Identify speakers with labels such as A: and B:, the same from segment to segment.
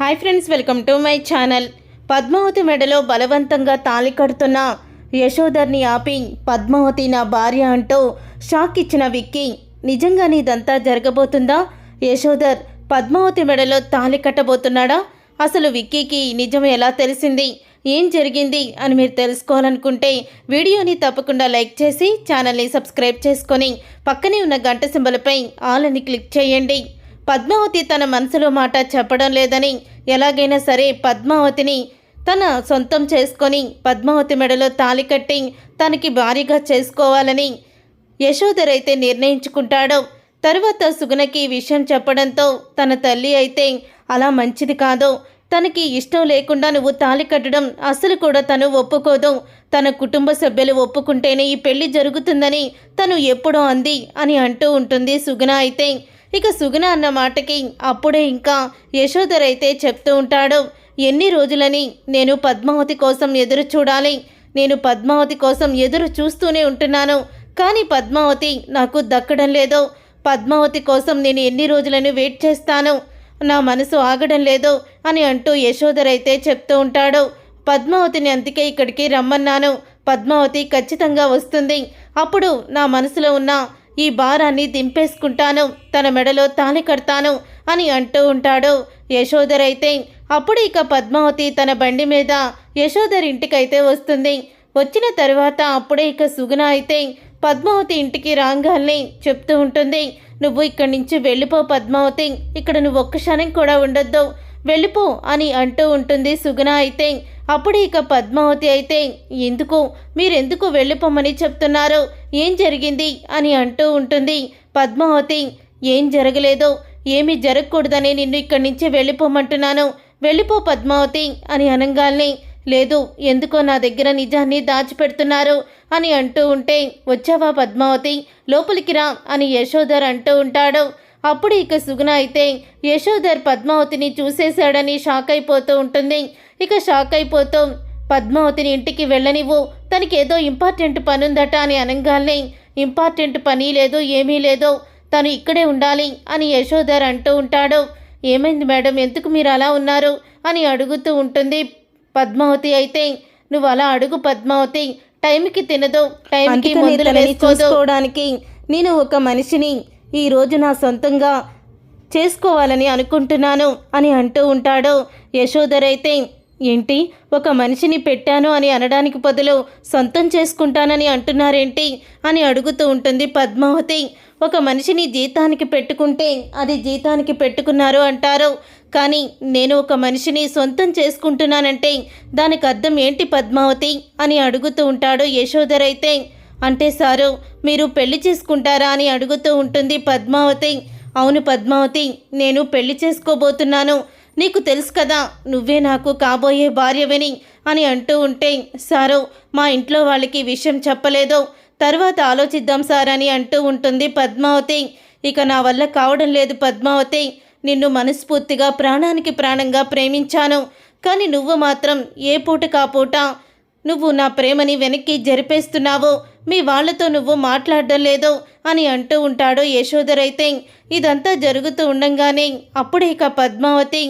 A: Hi friends welcome to my channel. Padmavati మెడలో బలవంతంగా తాళి కడుతున్న యశోధర్ని ఆపి పద్మావతి నా భార్య అంటూ షాక్ ఇచ్చిన విక్కీ నిజంగానే ఇదంతా జరగబోతుందా? యశోధర్ పద్మావతి మెడలో తాళి కట్టబోతున్నాడా? అసలు విక్కీకి నిజం ఎలా తెలిసింది? ఏం జరిగింది? అని మీరు తెలుసుకోవాలనుకుంటే వీడియోని తప్పకుండా లైక్ చేసి ఛానల్ని సబ్స్క్రైబ్ చేసుకొని పక్కనే ఉన్న గంట సింబలపై ఆల్ అని క్లిక్ చేయండి. పద్మావతి తన మనసులో మాట చెప్పడం లేదని ఎలాగైనా సరే పద్మావతిని తన సొంతం చేసుకొని పద్మావతి మెడలో తాళి కట్టి తనకి భారీగా చేసుకోవాలని యశోధర్ అయితే నిర్ణయించుకుంటాడు. తరువాత సుగుణకి ఈ విషయం చెప్పడంతో తన తల్లి అయితే అలా మంచిది కాదు. తనకి ఇష్టం లేకుండా నువ్వు తాళి కట్టడం అసలు కూడా తను ఒప్పుకోదు. తన కుటుంబ సభ్యులు ఒప్పుకుంటేనే ఈ పెళ్ళి జరుగుతుందని తను ఎప్పుడో అంది అని అంటూ ఉంటుంది సుగుణ అయితే. ఇక సుగుణ అన్న మాటకి అప్పుడే ఇంకా యశోధర్ అయితే చెప్తూ ఉంటాడు ఎన్ని రోజులని నేను పద్మావతి కోసం ఎదురు చూడాలి. నేను పద్మావతి కోసం ఎదురు చూస్తూనే ఉంటున్నాను. కానీ పద్మావతి నాకు దక్కడం లేదు. పద్మావతి కోసం నేను ఎన్ని రోజులను వెయిట్ చేస్తాను? నా మనసు ఆగడం లేదు అని అంటూ యశోధర్ అయితే చెప్తూ ఉంటాడు. పద్మావతిని అందుకే ఇక్కడికి రమ్మన్నాను. పద్మావతి ఖచ్చితంగా వస్తుంది. అప్పుడు నా మనసులో ఉన్న ఈ భారాన్ని దింపేసుకుంటాను తన మెడలో తాళి కడతాను అని అంటూ ఉంటాడు. యశోధరైతే అయితే అప్పుడు ఇక పద్మావతి తన బండి మీద యశోధర్ ఇంటికైతే వస్తుంది. వచ్చిన తర్వాత అప్పుడే ఇక సుగుణ అయితే పద్మావతి ఇంటికి రాగాల్ని చెప్తూ ఉంటుంది. నువ్వు ఇక్కడి నుంచి వెళ్ళిపో పద్మావతి ఇక్కడ నువ్వు ఒక్క క్షణం కూడా ఉండొద్దు. వెళ్ళిపో అని అంటూ ఉంటుంది సుగుణ అయితే. అప్పుడు ఇక పద్మావతి అయితే ఎందుకు? మీరెందుకు వెళ్ళిపోమని చెప్తున్నారు? ఏం జరిగింది? అని అంటూ ఉంటుంది పద్మావతి. ఏం జరగలేదు. ఏమీ జరగకూడదని నిన్ను ఇక్కడి నుంచి వెళ్ళిపోమంటున్నాను. వెళ్ళిపో పద్మావతి అని అనంగాల్ని. లేదు ఎందుకో నా దగ్గర నిజాన్ని దాచిపెడుతున్నారు అని అంటూ ఉంటే వచ్చావా పద్మావతి? లోపలికి రా అని యశోధర్ అంటూ ఉంటాడు. అప్పుడు ఇక సుగుణ అయితే యశోధర్ పద్మావతిని చూసేశాడని షాక్ అయిపోతూ ఉంటుంది. ఇక షాక్ అయిపోతూ. పద్మావతిని ఇంటికి వెళ్ళనివ్వు. తనకి ఏదో ఇంపార్టెంట్ పని ఉందట అని అనగానే ఇంపార్టెంట్ పని లేదు ఏమీ లేదు. తను ఇక్కడే ఉండాలి అని యశోధర్ అంటూ ఉంటాడు. ఏమైంది మేడం? ఎందుకు మీరు అలా ఉన్నారు? అని అడుగుతూ ఉంటుంది పద్మావతి అయితే. నువ్వు అలా అడుగు పద్మావతి. టైంకి తినదు. టైంకి మందులు
B: చూసుకోవడానికి నేను ఒక మనిషిని ఈ రోజు నా సొంతంగా చేసుకోవాలని అనుకుంటున్నాను
A: అని అంటూ ఉంటాడు యశోధర్ అయితే. ఏంటి? ఒక మనిషిని పెట్టాను అని అనడానికి బదులు సొంతం చేసుకుంటానని అంటున్నారేంటి? అని అడుగుతూ ఉంటుంది పద్మావతి. ఒక మనిషిని జీతానికి పెట్టుకుంటే అది జీతానికి పెట్టుకున్నారు అంటారు. కానీ నేను ఒక మనిషిని సొంతం చేసుకుంటున్నానంటే దానికి అర్థం ఏంటి పద్మావతి? అని అడుగుతూ ఉంటాడు యశోధర్ అయితే. అంటే సారు మీరు పెళ్ళి చేసుకుంటారా అని అడుగుతూ ఉంటుంది పద్మావతి. అవును పద్మావతి నేను పెళ్ళి చేసుకోబోతున్నాను. నీకు తెలుసు కదా నువ్వే నాకు కాబోయే భార్యవని అని అంటూ ఉంటే సారు మా ఇంట్లో వాళ్ళకి విషయం చెప్పలేదు. తర్వాత ఆలోచిద్దాం సార్ అని అంటూ ఉంటుంది పద్మావతి. ఇక నా వల్ల కావడం లేదు పద్మావతి. నిన్ను మనస్ఫూర్తిగా ప్రాణానికి ప్రాణంగా ప్రేమించాను. కానీ నువ్వు మాత్రం ఏ పూట కాపూట నువ్వు నా ప్రేమని వెనక్కి జరిపేస్తున్నావు. మీ వాళ్ళతో నువ్వు మాట్లాడడం లేదు అని అంటూ ఉంటాడు యశోధర్ అయితే. ఇదంతా జరుగుతూ ఉండంగానే అప్పుడే ఇక పద్మావతి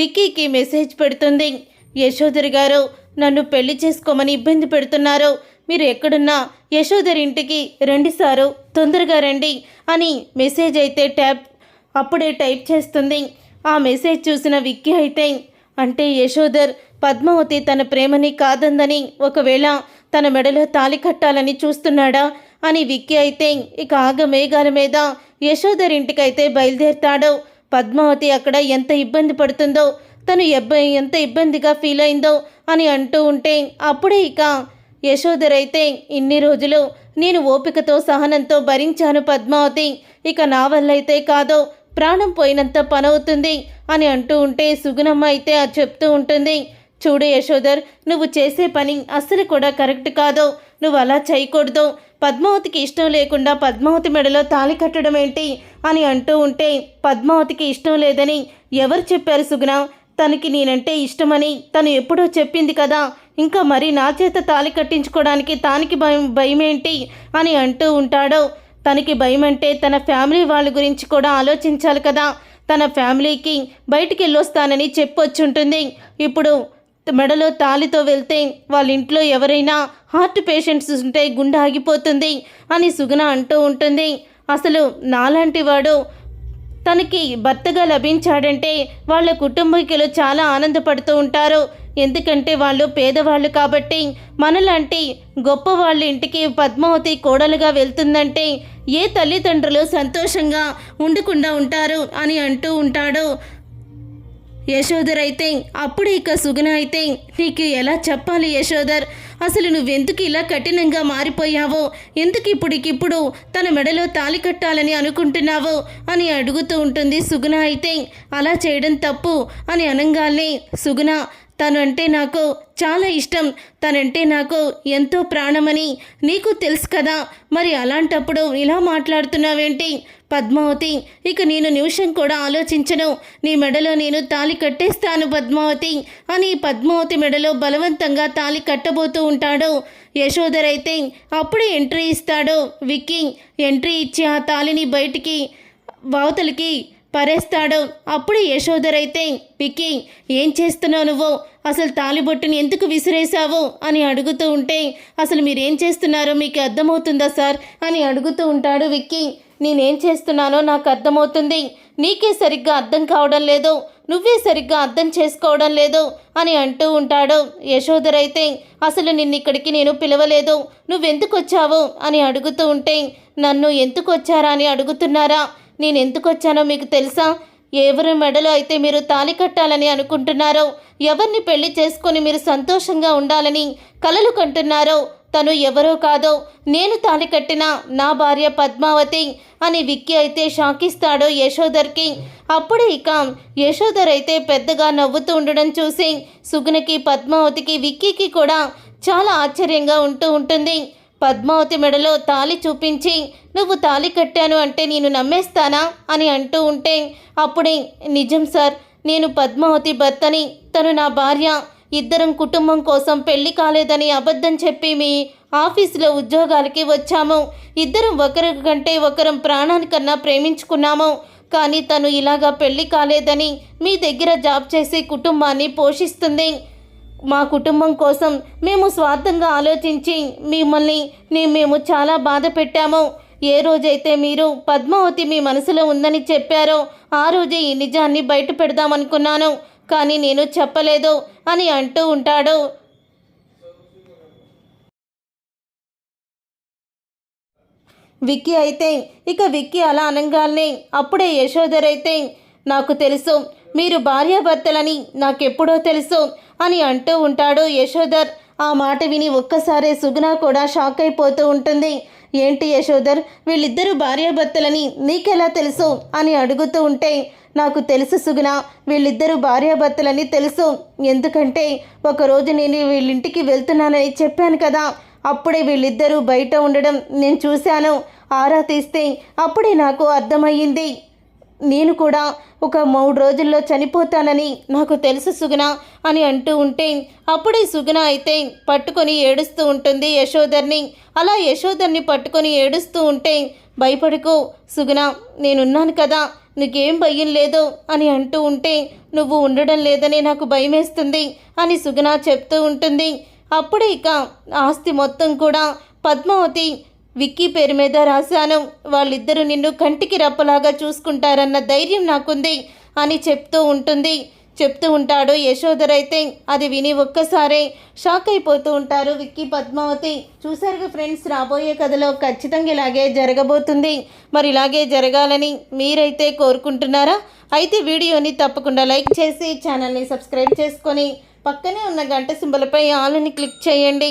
A: విక్కీకి మెసేజ్ పెడుతుంది. యశోధర్ గారు నన్ను పెళ్ళి చేసుకోమని ఇబ్బంది పెడుతున్నారు. మీరు ఎక్కడున్నా యశోధర్ ఇంటికి రండి సారు తొందరగా రండి అని మెసేజ్ అయితే ట్యాప్ అప్పుడే టైప్ చేస్తుంది. ఆ మెసేజ్ చూసిన విక్కీ అయితే అంటే యశోధర్ పద్మావతి తన ప్రేమని కాదందని ఒకవేళ తన మెడలో తాలి కట్టాలని చూస్తున్నాడా అని విక్కి అయితే ఇక ఆగ మేఘాల మీద యశోధర్ ఇంటికైతే బయలుదేరుతాడు. పద్మావతి అక్కడ ఎంత ఇబ్బంది పడుతుందో తను ఎబ్బ ఎంత ఇబ్బందిగా ఫీల్ అయిందో అని అంటూ ఉంటే అప్పుడే ఇక యశోధర్ అయితే ఇన్ని రోజులు నేను ఓపికతో సహనంతో భరించాను పద్మావతి ఇక నా వల్ల అయితే కాదో ప్రాణం పోయినంత పనవుతుంది అని అంటూ ఉంటే సుగుణమ్మ అయితే అది చెప్తూ ఉంటుంది. చూడు యశోధర్ నువ్వు చేసే పని అస్సలు కూడా కరెక్ట్ కాదు. నువ్వు అలా చేయకూడదు. పద్మావతికి ఇష్టం లేకుండా పద్మావతి మెడలో తాళి కట్టడం ఏంటి అని అంటూ ఉంటే పద్మావతికి ఇష్టం లేదని ఎవరు చెప్పారు సుగుణ? తనకి నేనంటే ఇష్టమని తను ఎప్పుడో చెప్పింది కదా. ఇంకా మరి నా చేత తాళి కట్టించుకోవడానికి తానికి భయం భయమేంటి అని అంటూ ఉంటాడు. తనకి భయం అంటే తన ఫ్యామిలీ వాళ్ళ గురించి కూడా ఆలోచించాలి కదా. తన ఫ్యామిలీకి బయటికి వెళ్ళొస్తానని చెప్పొచ్చుంటుంది. ఇప్పుడు మెడలో తాలితో వెళ్తే వాళ్ళ ఇంట్లో ఎవరైనా హార్ట్ పేషెంట్స్ ఉంటే గుండె ఆగిపోతుంది అని సుగుణ అంటూ ఉంటుంది. అసలు నాలాంటి వాడు తనకి భర్తగా లభించాడంటే వాళ్ళ కుటుంబీకులు చాలా ఆనందపడుతూ ఉంటారు. ఎందుకంటే వాళ్ళు పేదవాళ్ళు కాబట్టి మనలాంటి గొప్ప వాళ్ళ ఇంటికి పద్మావతి కోడలుగా వెళ్తుందంటే ఏ తల్లిదండ్రులు సంతోషంగా ఉండకుండా ఉంటారు అని అంటూ ఉంటాడు. యశోదర్ అయితే అప్పుడు ఇక సుగుణ అయితే నీకు ఎలా చెప్పాలి యశోదర్ అసలు నువ్వెందుకు ఇలా కఠినంగా మారిపోయావో? ఎందుకు ఇప్పటికిప్పుడు తన మెడలో తాలి కట్టాలని అనుకుంటున్నావో? అని అడుగుతూ ఉంటుంది సుగుణ అయితే. అలా చేయడం తప్పు అని అనగానే సుగుణ తను అంటే నాకు చాలా ఇష్టం. తనంటే నాకు ఎంతో ప్రాణమని నీకు తెలుసు కదా. మరి అలాంటప్పుడు ఇలా మాట్లాడుతున్నావేంటి? పద్మావతి ఇక నేను నిమిషం కూడా ఆలోచించను. నీ మెడలో నేను తాలి కట్టేస్తాను పద్మావతి అని పద్మావతి మెడలో బలవంతంగా తాలి కట్టబోతూ ఉంటాడు. యశోదర్ అయితే అప్పుడే ఎంట్రీ ఇస్తాడు. విక్కింగ్ ఎంట్రీ ఇచ్చి ఆ తాలిని బయటికి వావతలకి పరేస్తాడు. అప్పుడు యశోదరైతే అయితే ఏం చేస్తున్నావు నువ్వు? అసలు తాలిబొట్టుని ఎందుకు విసిరేశావు? అని అడుగుతూ ఉంటే అసలు మీరేం చేస్తున్నారో మీకు అర్థమవుతుందా సార్? అని అడుగుతూ ఉంటాడు విక్కీ. నేనేం చేస్తున్నానో నాకు అర్థమవుతుంది. నీకే సరిగ్గా అర్థం కావడం లేదు. నువ్వే సరిగ్గా అర్థం చేసుకోవడం లేదు. అని అంటూ ఉంటాడు యశోధరైతే అయితే అసలు నిన్నిక్కడికి నేను పిలవలేదు. నువ్వెందుకు వచ్చావు? అని అడుగుతూ ఉంటే నన్ను ఎందుకు వచ్చారా? అని అడుగుతున్నారా? నేను ఎందుకు వచ్చానో మీకు తెలుసా? ఎవరి మెడలో అయితే మీరు తాలి కట్టాలని అనుకుంటున్నారో ఎవరిని పెళ్ళి చేసుకొని మీరు సంతోషంగా ఉండాలని కలలు కంటున్నారో తను ఎవరో కాదో నేను తాలి కట్టిన నా భార్య పద్మావతి అని విక్కీ అయితే షాకిస్తాడో యశోధర్కి. అప్పుడు ఇక యశోధర్ అయితే పెద్దగా నవ్వుతూ ఉండడం చూసి సుగుణకి పద్మావతికి విక్కీకి కూడా చాలా ఆశ్చర్యంగా ఉంటూ ఉంటుంది. పద్మావతి మెడలో తాలి చూపించి నువ్వు తాలి కట్టాను అంటే నేను నమ్మేస్తానా? అని అంటూ ఉంటే అప్పుడే నిజం సార్ నేను పద్మావతి భర్తని తను నా భార్య ఇద్దరం కుటుంబం కోసం పెళ్ళి కాలేదని అబద్ధం చెప్పి మీ ఆఫీసులో ఉద్యోగాలకి వచ్చాము. ఇద్దరం ఒకరి కంటే ఒకరం ప్రాణానికన్నా ప్రేమించుకున్నాము. కానీ తను ఇలాగా పెళ్ళి కాలేదని మీ దగ్గర జాబ్ చేసి కుటుంబాన్ని పోషిస్తుంది. మా కుటుంబం కోసం మేము స్వార్థంగా ఆలోచించి మిమ్మల్ని మేము చాలా బాధ పెట్టాము. ఏ రోజైతే మీరు పద్మావతి మీ మనసులో ఉందని చెప్పారో ఆ రోజే ఈ నిజాన్ని బయట పెడదామనుకున్నాను. కానీ నేను చెప్పలేదు అని అంటూ ఉంటాడు. విక్కీ అయితే ఇక విక్కీ అలా అనగానే అప్పుడే యశోధర్ అయితే నాకు తెలుసు మీరు భార్యాభర్తలని నాకెప్పుడో తెలుసు అని అంటూ ఉంటాడు యశోధర్. ఆ మాట విని ఒక్కసారే సుగుణ కూడా షాక్ అయిపోతూ ఉంటుంది. ఏంటి యశోధర్? వీళ్ళిద్దరూ భార్యాభర్తలని నీకెలా తెలుసు అని అడుగుతూ ఉంటే నాకు తెలుసు సుగుణ వీళ్ళిద్దరూ భార్యాభర్తలని తెలుసు. ఎందుకంటే ఒకరోజు నేను వీళ్ళింటికి వెళ్తున్నానని చెప్పాను కదా. అప్పుడే వీళ్ళిద్దరూ బయట ఉండడం నేను చూశాను. ఆరా తీస్తే అప్పుడే నాకు అర్థమయ్యింది. నేను కూడా ఒక మూడు రోజుల్లో చనిపోతానని నాకు తెలుసు సుగుణ అని అంటూ ఉంటే అప్పుడే సుగుణ అయితే పట్టుకొని ఏడుస్తూ ఉంటుంది యశోధర్ని. అలా యశోధర్ని పట్టుకొని ఏడుస్తూ ఉంటే భయపడుకో సుగుణ నేనున్నాను కదా నీకేం భయం లేదు అని అంటూ ఉంటే నువ్వు ఉండడం లేదని నాకు భయమేస్తుంది అని సుగుణ చెప్తూ ఉంటుంది. అప్పుడే ఇక ఆస్తి మొత్తం కూడా పద్మావతి విక్కీ పేరు మీద రాశాను. వాళ్ళిద్దరూ నిన్ను కంటికి రప్పలాగా చూసుకుంటారన్న ధైర్యం నాకుంది అని చెప్తూ ఉంటుంది. చెప్తూ ఉంటాడు యశోధరైతే అయితే. అది విని ఒక్కసారే షాక్ అయిపోతూ ఉంటారు విక్కీ పద్మావతి. చూసారుగా ఫ్రెండ్స్ రాబోయే కథలో ఖచ్చితంగా ఇలాగే జరగబోతుంది. మరి ఇలాగే జరగాలని మీరైతే కోరుకుంటున్నారా? అయితే వీడియోని తప్పకుండా లైక్ చేసి ఛానల్ని సబ్స్క్రైబ్ చేసుకొని పక్కనే ఉన్న గంట సింబలపై ఆల్ని క్లిక్ చేయండి.